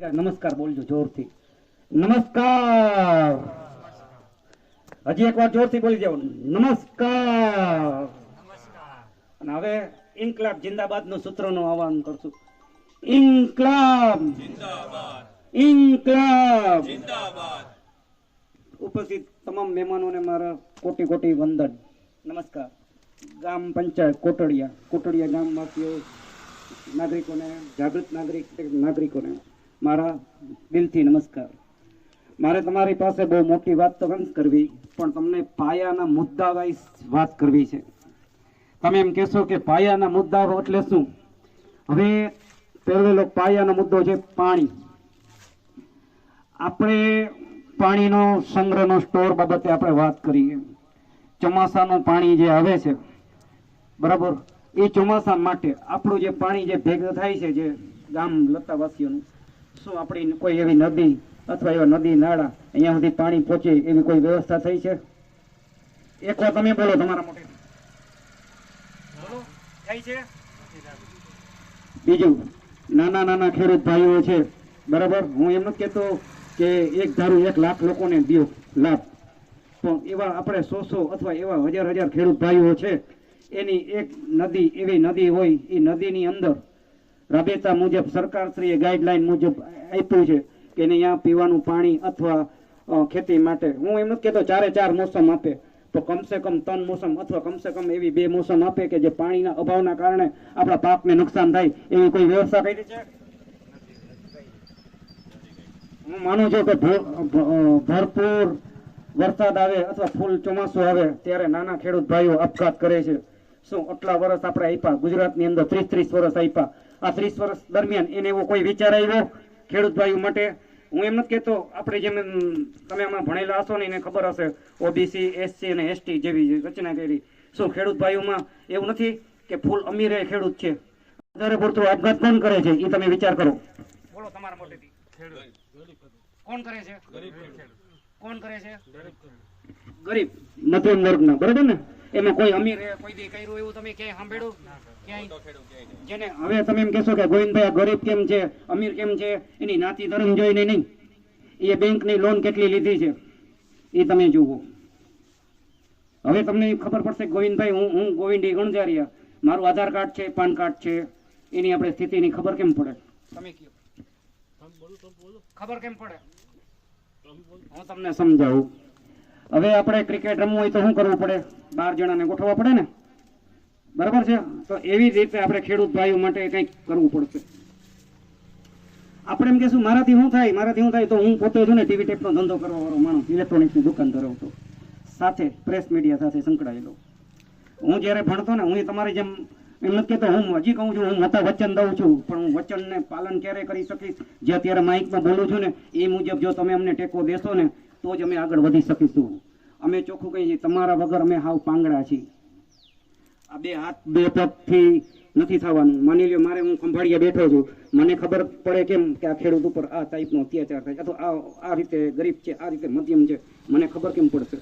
નમસ્કાર બોલજો જોરથી. નમસ્કાર. હજી એક વાર જોરથી બોલી જાઓ નમસ્કાર. અને હવે ઇન્કલાબ જિંદાબાદનું સૂત્રનું આહવાન કરશું. ઇન્કલાબ. ઇન્કલાબ. ઉપસ્થિત તમામ મહેમાનોને મારા કોટી કોટી વંદન. નમસ્કાર. ગામ પંચાયત કોટડિયા. કોટડિયા ગામવાસીઓ નાગરિકોને જાગૃત નાગરિક નાગરિકોને. મારા દિલથી નમસ્કાર. મારે તમારી પાસે બહુ મોટી વાત તો નથી કરવી, પણ તમને પાયાના મુદ્દા વાઇઝ વાત કરવી છે. તમે એમ કહેશો કે પાયાના મુદ્દાઓ એટલે શું? હવે પહેલો પાયાનો મુદ્દો છે પાણી. આપણે પાણીનો સંગ્રહનો સ્ટોર બાબતે આપણે વાત કરીએ. ચોમાસાનું પાણી જે આવે છે, બરાબર? એ ચોમાસા માટે આપણું જે પાણી જે ભેગું થાય છે જે ગામ લતાવાસીઓનું શું આપણી કોઈ એવી નદી અથવા એવા નદી નાળા અહીંયા સુધી પાણી પહોંચે એવી કોઈ વ્યવસ્થા થઈ છે? એક વાર તમે બોલો તમારા મોટે થઈ છે? બીજું નાના નાના ખેડૂત ભાઈઓ છે બરાબર? હું એમ નથી કહેતો કે એક ધારું એક લાખ લોકોને દો લાભ. પણ એવા આપણે સો સો અથવા એવા હજાર હજાર ખેડૂત ભાઈઓ છે એની એક નદી એવી નદી હોય એ નદીની અંદર રાબેતા મુજબ, સરકારશ્રીએ ગાઈડલાઈન મુજબ આપ્યું છે કે અહીંયા પીવાનું પાણી અથવા ખેતી માટે. હું એમ નથી કહેતો ચારે ચાર મોસમ આપે. તો કમસે કમ ત્રણ મોસમ અથવા કમસે કમ એવી બે મોસમ આપે કે જે પાણીના અભાવના કારણે આપણા પાકને નુકસાન થાય એવી કોઈ વ્યવસ્થા કરી છે? હું માનું છું કે ભરપૂર વરસાદ આવે અથવા ફૂલ ચોમાસું આવે ત્યારે નાના ખેડૂત ભાઈઓ આપઘાત કરે છે. શું આટલા વર્ષ આપણે આપ્યા? ગુજરાતની અંદર ત્રીસ ત્રીસ વર્ષ આપ્યા. આ ત્રીસ વર્ષ દરમિયાન એને એવો કોઈ વિચાર આવ્યો ખેડૂત ભાઈઓ માટે? હું એમ નથી કહેતો આપણે જેમ તમે આમાં ભણેલા હશો ને એને ખબર હશે ઓબીસી એસસી અને એસટી જેવી રચના કરી. શું ખેડૂત ભાઈઓમાં એવું નથી કે ફૂલ અમીરે ખેડૂત છે? વધારે પડતું આપઘાત કોણ કરે છે? એ તમે વિચાર કરો. બોલો તમારા મોટેથી કોણ કરે છે? કોણ કરે છે? ગરીબ મધ્યમ વર્ગના. બરાબર ને? એમાં કોઈ અમીર કોઈ દી કર્યું એવું તમે ક્યાંય સાંભળ્યું? ક્યાંય? જેને હવે તમે એમ કહેશો કે ગોવિંદભાઈ આ ગરીબ કેમ છે? અમીર કેમ છે? એની નાતી ધર્મ જોઈને નહીં. એ બેંકની લોન કેટલી લીધી છે? એ તમે જુઓ. હવે તમને ખબર પડશે ગોવિંદભાઈ હું હું ગોવિંદી ગણજારિયા મારું આધાર કાર્ડ છે પાન કાર્ડ છે. એની આપણે સ્થિતિની ખબર કેમ પડે? તમે ખબર કેમ પડે? હું તમને સમજાવું. હવે આપણે ક્રિકેટ રમવું હોય તો શું કરવું પડે? બાર જણાને ગોઠવવા પડે ને? બરાબર છે? તો એવી જ રીતે આપણે ખેડૂત ભાઈઓ માટે કંઈક કરવું પડશે. આપણે એમ કહેશું, મારાથી શું થાય? મારાથી શું થાય? તો હું પોતે છું ને ટીવી ટેપનો ધંધો કરવા વાળો માણસ ઇલેક્ટ્રોનિક્સની દુકાન ધરાવતો સાથે પ્રેસ મીડિયા સાથે સંકળાયેલો. હું જ્યારે ભણતો ને, હું તમારી જેમ એમ નથી કહેતો, હું હજી કહું છું, હું મતા વચન દઉં છું, પણ હું વચનને પાલન ક્યારે કરી શકીશ? જે અત્યારે માઇકમાં બોલું છું ને, એ મુજબ જો તમે અમને ટેકો દેશો ને તો જ અમે આગળ વધી શકીશું. અમે ચોખ્ખું કહીએ છીએ, તમારા વગર અમે હાવ પાંગડા છીએ. આ બે હાથ બે પગથી નથી થવાનું. માની લ્યો, મારે હું ખંભાળીએ બેઠો છું. મને ખબર પડે કેમ કે આ ખેડૂત ઉપર આ ટાઈપનો અત્યાચાર થાય અથવા આ આ રીતે ગરીબ છે, આ રીતે મધ્યમ છે. મને ખબર કેમ પડશે?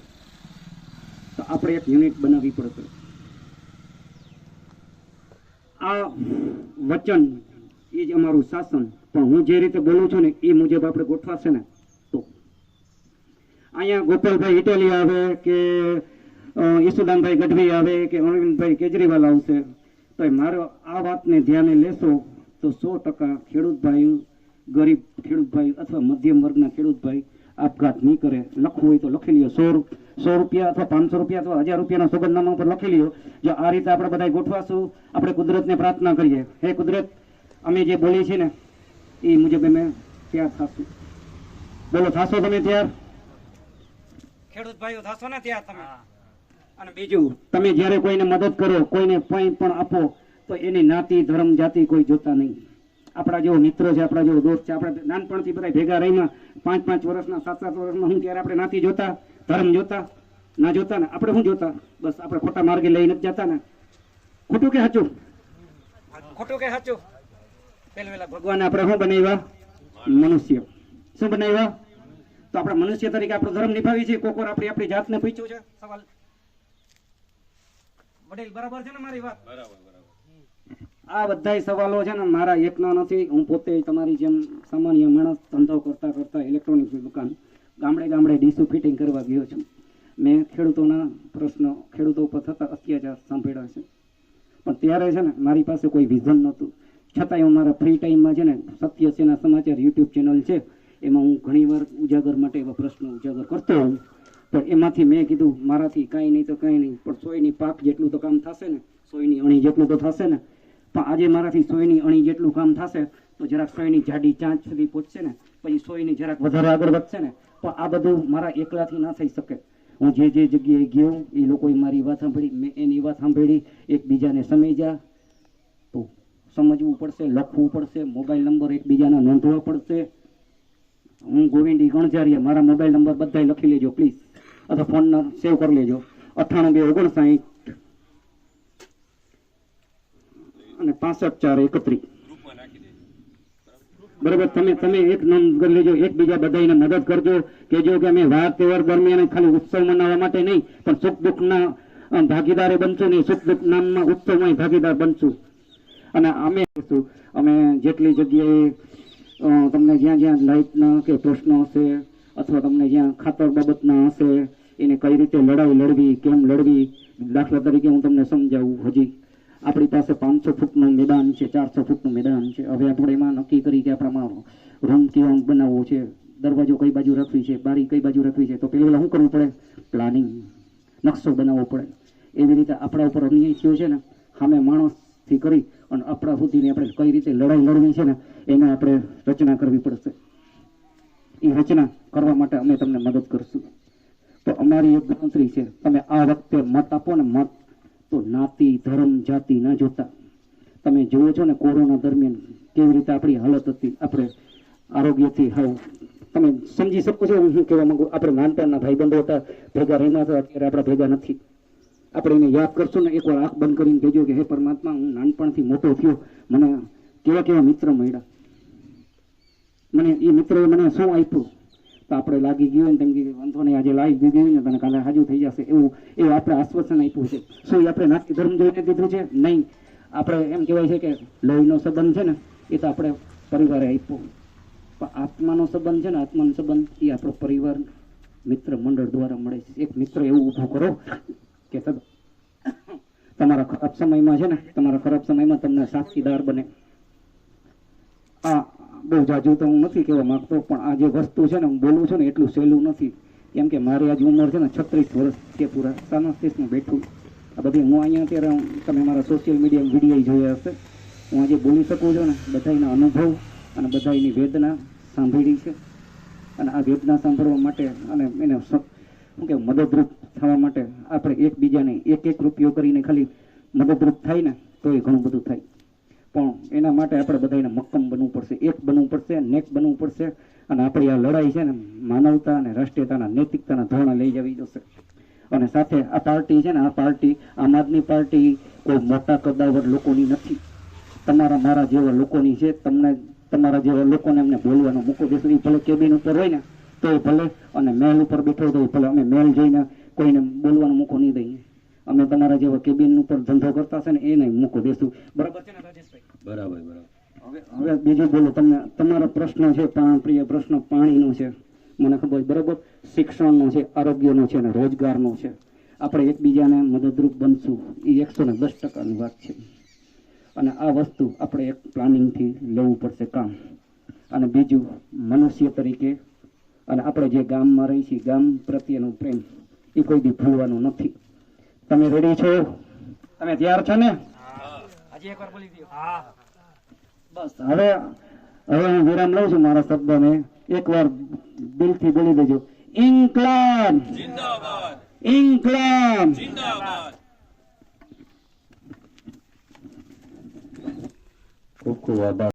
તો આપણે એક યુનિટ બનાવવી પડશે. આ વચન એ જ અમારું શાસન. પણ હું જે રીતે બોલું છું ને, એ મુજબ આપણે ગોઠવાશે ને અહીંયા ગોપાલભાઈ ઇટાલી આવે કે ઈસુદાનભાઈ ગઢવી આવે કે અરવિંદભાઈ કેજરીવાલ આવશે. તો મારો આ વાતને ધ્યાને લેશો તો સો ટકા ખેડૂત ભાઈ ગરીબ ખેડૂત ભાઈ અથવા મધ્યમ વર્ગના ખેડૂત ભાઈ આપઘાત નહીં કરે. લખવું હોય તો લખી લ્યો. સો સો રૂપિયા અથવા પાંચસો રૂપિયા અથવા હજાર રૂપિયાના સોગંદનામા ઉપર લખી લ્યો. જો આ રીતે આપણે બધા ગોઠવાશું, આપણે કુદરતને પ્રાર્થના કરીએ. હે કુદરત, અમે જે બોલીએ છીએ ને, એ મુજબ અમે તૈયાર થશું. બોલો, થાશો તમે તૈયાર? ખેડૂત ભાઈઓ થશો ને ત્યાં તમે. અને બીજું તમે જ્યારે કોઈને મદદ કરો કોઈને કંઈ પણ આપો તો એની નાતી ધર્મ જાતિ કોઈ જોતા નહીં. આપણા જેવો મિત્ર છે આપણા જેવો દોસ્ત છે આપણે નાનપણથી બધા ભેગા રહીમાં પાંચ પાંચ વર્ષના સાત સાત વર્ષમાં હું ત્યારે આપણે નાતી જોતા ધર્મ જોતા ના જોતા ને આપણે શું જોતા? બસ આપણે ખોટા માર્ગે લઈ નથી જતા ને. ખોટું કે સાચું? ખોટું કે સાચું? ભગવાને આપણે શું બનાવ્યા? મનુષ્ય. શું બનાવ્યા? તો આપણે મનુષ્ય તરીકે આપણો ધર્મ નિભાવી છે. કોકોર આપણી આપણી જાતને પૂછ્યું છે. સવાલ. વડીલ બરાબર છે ને મારી વાત? બરાબર બરાબર. આ બધા સવાલો છે ને મારા એકનો નથી. હું પોતે તમારી જેમ સામાન્ય માણસ ધંધો કરતા કરતા ઇલેક્ટ્રોનિક્સની દુકાન ગામડે ગામડે ડીસું ફિટિંગ કરવા ગયો છું. મેં ખેડૂતોના પ્રશ્નો ખેડૂતો ઉપર થતા અત્યાચાર સાંભળ્યા છે. પણ ત્યારે છે ને મારી પાસે કોઈ વિઝન નહોતું. છતાંય હું મારા ફ્રી ટાઈમમાં છે ને સત્ય સેના સમાચાર યુટ્યુબ ચેનલ છે. એમાં હું ઘણીવાર ઉજાગર માટે એવા પ્રશ્નો ઉજાગર કરતો હોઉં પણ એમાંથી મેં કીધું, મારાથી કાંઈ નહીં તો કાંઈ નહીં, પણ સોયની પાક જેટલું તો કામ થશે ને, સોયની અણી જેટલું તો થશે ને, પણ આજે મારાથી સોયની અણી જેટલું કામ થશે, તો જરાક સોયની જાડી ચાંચ સુધી પહોંચશે ને, પછી સોયની જરાક વધારે આગળ વધશે ને, પણ આ બધું મારા એકલાથી ના થઈ શકે. હું જે જે જગ્યાએ ગયો, એ લોકોએ મારી વાત સાંભળી, મેં એની વાત સાંભળી, એકબીજાને સમજ્યા. તો સમજવું પડશે, લખવું પડશે, મોબાઈલ નંબર એકબીજાના નોંધવા પડશે. હું ગોવિંદી ગણજારીયા મારા મોબાઈલ નંબર બધા લખી લેજો પ્લીઝ અથવા ફોન સેવ કરી લેજો. અઠ્ઠાણું બે ઓગણસાઠ. અને પાસઠ ચાર એકત્રીસ. બરાબર, તમે તમે એક નોંધ કરી લેજો, એકબીજા બધાને મદદ કરજો. કેજો કે અમે વાર તહેવાર દરમિયાન ખાલી ઉત્સવ મનાવવા માટે નહીં, પણ સુખ દુઃખના ભાગીદારે બનશું ને સુખ દુઃખ નામના ઉત્સવમાં ભાગીદાર બનશું. અને અમે અમે જેટલી જગ્યાએ તમને જ્યાં જ્યાં લાઇટના કે પ્રશ્નો હશે, અથવા તમને જ્યાં ખાતર બાબતના હશે, એને કઈ રીતે લડાઈ લડવી, કેમ લડવી, દાખલા તરીકે હું તમને સમજાવું હજી. આપણી પાસે પાંચસો ફૂટનું મેદાન છે, ચારસો ફૂટનું મેદાન છે. હવે આપણે એમાં નક્કી કરી કે આપણામાં રૂમ કેવા બનાવવો છે. દરવાજો કઈ બાજુ રાખવી છે, બારી કઈ બાજુ રાખવી છે, તો પહેલાં શું કરવું પડે? પ્લાનિંગ. નકશો બનાવવો પડે. એવી રીતે આપણા ઉપર અન્યાય થયો છે ને, સામે માણસથી કરી અને આપણા આપણે કઈ રીતે લડાઈ લડવી છે ને એને આપણે રચના કરવી પડશે. એ રચના કરવા માટે અમે તમને મદદ કરશું. તો અમારી એક ગણતરી છે, તમે આ વખતે મત આપો ને મત, તો નાતી ધર્મ જાતિ ન જોતા. તમે જુઓ છો ને કોરોના દરમિયાન કેવી રીતે આપણી હાલત હતી, આપણે આરોગ્યથી હાવ, તમે સમજી શકો છો હું શું કહેવા માંગુ, આપણે નાનપણના ભાઈબંધો હતા, ભેગા રહેવા હતા, અત્યારે આપણા ભેગા નથી. આપણે એને યાદ કરશું ને, એકવાર આંખ બંધ કરીને કહેજો કે, હે પરમાત્મા, હું નાનપણથી મોટો થયો. મને કેવા કેવા મિત્ર મળ્યા. મને એ મિત્રોએ મને શું આપ્યું? તો આપણે લાગી ગયું ને તેમ કે વાંધો નહીં, આજે લાવી દીધી ને તને કાલે હાજુ થઈ જશે. એવું એ આપણે આશ્વાસન આપ્યું છે. શું એ આપણે નાસ્તી ધર્મ જોઈને દીધું છે? નહીં. આપણે એમ કહેવાય છે કે લોહીનો સંબંધ છે ને, એ તો આપણે પરિવારે આપ્યો. આત્માનો સંબંધ છે ને, આત્માનો સંબંધ એ આપણો પરિવાર મિત્ર મંડળ દ્વારા મળે છે. એક મિત્ર એવું ઊભું કરો. કે તમારા ખરાબ સમયમાં છે ને, તમારા ખરાબ સમયમાં તમને સાક્ષીદાર બને. આ બહુ જાજુ તો હું નથી કહેવા માંગતો, પણ આ જે વસ્તુ છે ને, હું બોલું છું ને, એટલું સહેલું નથી. કેમ કે મારી આજ ઉંમર છે ને, છત્રીસ વર્ષ છે પૂરા. સાનાસ્તીસમાં બેઠું. આ બધી હું અહીંયા અત્યારે તમે મારા સોશિયલ મીડિયા વીડિયો જોયા હશે. હું આજે બોલી શકું છું ને બધાના અનુભવ અને બધાની વેદના સાંભળી છે. અને આ વેદના સાંભળવા માટે અને એને શું કે મદદરૂપ થવા માટે આપણે એકબીજાને એક એક રૂપિયો કરીને ખાલી મદદરૂપ થાય ને તો એ ઘણું બધું થાય. પણ એના માટે આપણે બધાને મક્કમ બનવું પડશે, એક બનવું પડશે, નેક બનવું પડશે અને આપણી આ લડાઈ છે ને માનવતા અને રાષ્ટ્રીયતાના નૈતિકતાના ધોરણે લઈ જવી જશે. અને સાથે આ પાર્ટી છે ને, આ પાર્ટી, આમ આદમી પાર્ટી કોઈ મોટા કદાવર લોકોની નથી. તમારા મારા જેવા લોકોની છે, તમને તમારા જેવા લોકોને એમને બોલવાનો મૂકો દેશું ભલે કેબિન ઉપર હોય ને તો એ ભલે અને મેલ ઉપર બેઠો તો ભલે અમે મેલ જોઈને કોઈને બોલવાનો મૂકો નહીં દઈએ. અમે તમારા જેવા કેબિન ઉપર ધંધો કરતા છે ને એ નહીં મૂકો દેશું બરાબર છે ને રાજેશભાઈ? બરાબર બરાબર. હવે હવે બીજું બોલો તમને તમારો પ્રશ્ન છે પ્રિય પ્રશ્ન પાણીનો છે. મને ખબર બરાબર? શિક્ષણનો છે આરોગ્યનો છે અને રોજગારનો છે. આપણે એકબીજાને મદદરૂપ બનશું. એ એકસો ને દસ ટકાની વાત છે. અને આ વસ્તુ આપણે એક પ્લાનિંગથી લેવું પડશે કામ. અને બીજું મનુષ્ય તરીકે અને આપણે જે ગામમાં રહી છીએ ગામ પ્રત્યેનો પ્રેમ. એ કોઈ દી ભૂલવાનું નથી. તમે રેડી છો? તમે તૈયાર છો ને? બસ હવે હવે હું વિરામ લઉં છું મારા શબ્દને. એકવાર દિલથી બોલી દેજો. ઇન્કલાબ. જિંદાબાદ. ઇન્કલાબ. જિંદાબાદ. ખૂબ ખૂબ આભાર.